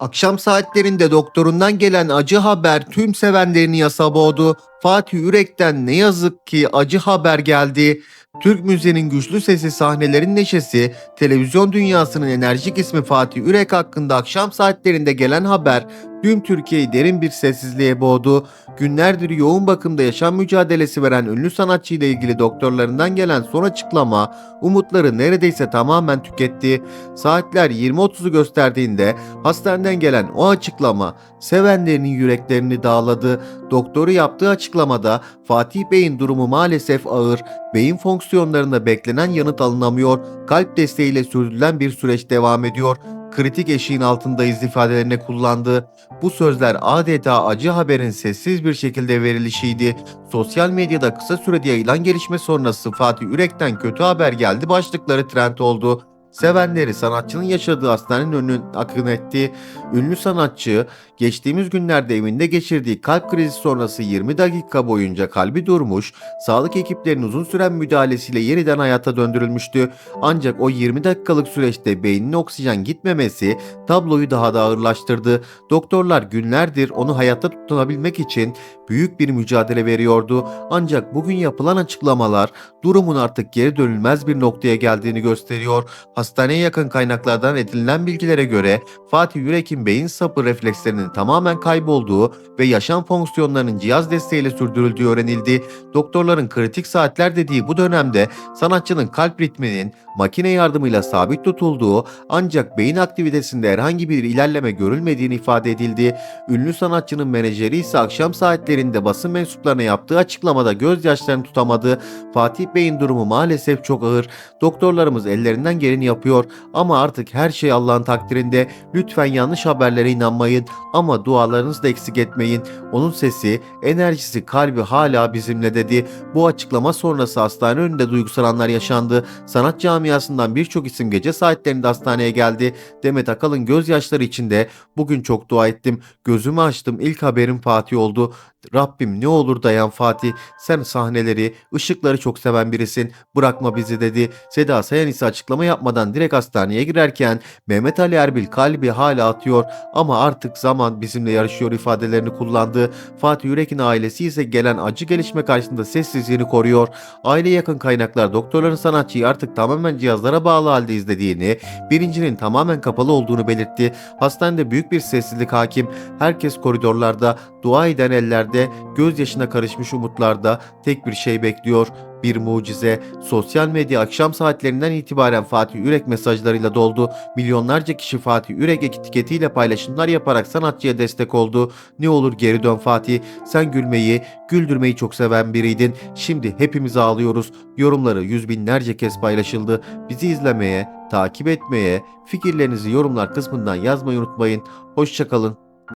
Akşam saatlerinde doktorundan gelen acı haber tüm sevenlerini yasa boğdu. Fatih Yürek'ten ne yazık ki acı haber geldi. Türk müziğinin güçlü sesi, sahnelerin neşesi, televizyon dünyasının enerjik ismi Fatih Yürek hakkında akşam saatlerinde gelen haber tüm Türkiye'yi derin bir sessizliğe boğdu. Günlerdir yoğun bakımda yaşam mücadelesi veren ünlü sanatçı ile ilgili doktorlarından gelen son açıklama umutları neredeyse tamamen tüketti. Saatler 20.30'u gösterdiğinde hastaneden gelen o açıklama sevenlerinin yüreklerini dağladı. Doktoru yaptığı açıklamada Fatih Bey'in durumu maalesef ağır, beyin fonksiyonlarında beklenen yanıt alınamıyor, kalp desteğiyle sürdürülen bir süreç devam ediyor. Kritik eşiğin altındayız ifadelerini kullandı. Bu sözler adeta acı haberin sessiz bir şekilde verilişiydi. Sosyal medyada kısa sürede yayılan gelişme sonrası Fatih Ürek'ten kötü haber geldi başlıkları trend oldu. Sevenleri sanatçının yaşadığı hastanenin önüne akın etti. Ünlü sanatçı geçtiğimiz günlerde evinde geçirdiği kalp krizi sonrası 20 dakika boyunca kalbi durmuş, sağlık ekiplerinin uzun süren müdahalesiyle yeniden hayata döndürülmüştü. Ancak o 20 dakikalık süreçte beynine oksijen gitmemesi tabloyu daha da ağırlaştırdı. Doktorlar günlerdir onu hayatta tutunabilmek için büyük bir mücadele veriyordu. Ancak bugün yapılan açıklamalar durumun artık geri dönülmez bir noktaya geldiğini gösteriyor. Hastaneye yakın kaynaklardan edinilen bilgilere göre Fatih Yürek'in beyin sapı reflekslerinin tamamen kaybolduğu ve yaşam fonksiyonlarının cihaz desteğiyle sürdürüldüğü öğrenildi. Doktorların kritik saatler dediği bu dönemde sanatçının kalp ritminin makine yardımıyla sabit tutulduğu ancak beyin aktivitesinde herhangi bir ilerleme görülmediğini ifade edildi. Ünlü sanatçının menajeri ise akşam saatlerinde basın mensuplarına yaptığı açıklamada gözyaşlarını tutamadı. Fatih Bey'in durumu maalesef çok ağır. Doktorlarımız ellerinden geleni yapıyor ama artık her şey Allah'ın takdirinde. Lütfen yanlış haberlere inanmayın ama dualarınızı da eksik etmeyin. Onun sesi, enerjisi, kalbi hala bizimle dedi. Bu açıklama sonrası hastane önünde duygusal anlar yaşandı. Sanat camiasından birçok isim gece saatlerinde hastaneye geldi. Demet Akalın gözyaşları içinde bugün çok dua ettim. Gözümü açtım. İlk haberim Fatih oldu. Rabbim ne olur dayan Fatih. Sen sahneleri, ışıkları çok seven birisin. Bırakma bizi dedi. Seda Sayan ise açıklama yapmadan direkt hastaneye girerken Mehmet Ali Erbil kalbi hala atıyor ama artık zaman bizimle yarışıyor ifadelerini kullandı. Fatih Yürek'in ailesi ise gelen acı gelişme karşısında sessizliğini koruyor. Aile yakın kaynaklar doktorların sanatçıyı artık tamamen cihazlara bağlı halde izlediğini, birincinin tamamen kapalı olduğunu belirtti. Hastanede büyük bir sessizlik hakim. Herkes koridorlarda, dua eden ellerde, gözyaşına karışmış umutlarda tek bir şey bekliyor. Bir mucize. Sosyal medya akşam saatlerinden itibaren Fatih Yürek mesajlarıyla doldu. Milyonlarca kişi Fatih Yürek etiketiyle paylaşımlar yaparak sanatçıya destek oldu. Ne olur geri dön Fatih. Sen gülmeyi, güldürmeyi çok seven biriydin. Şimdi hepimiz ağlıyoruz. Yorumları yüz binlerce kez paylaşıldı. Bizi izlemeye, takip etmeye, fikirlerinizi yorumlar kısmından yazmayı unutmayın. Hoşçakalın.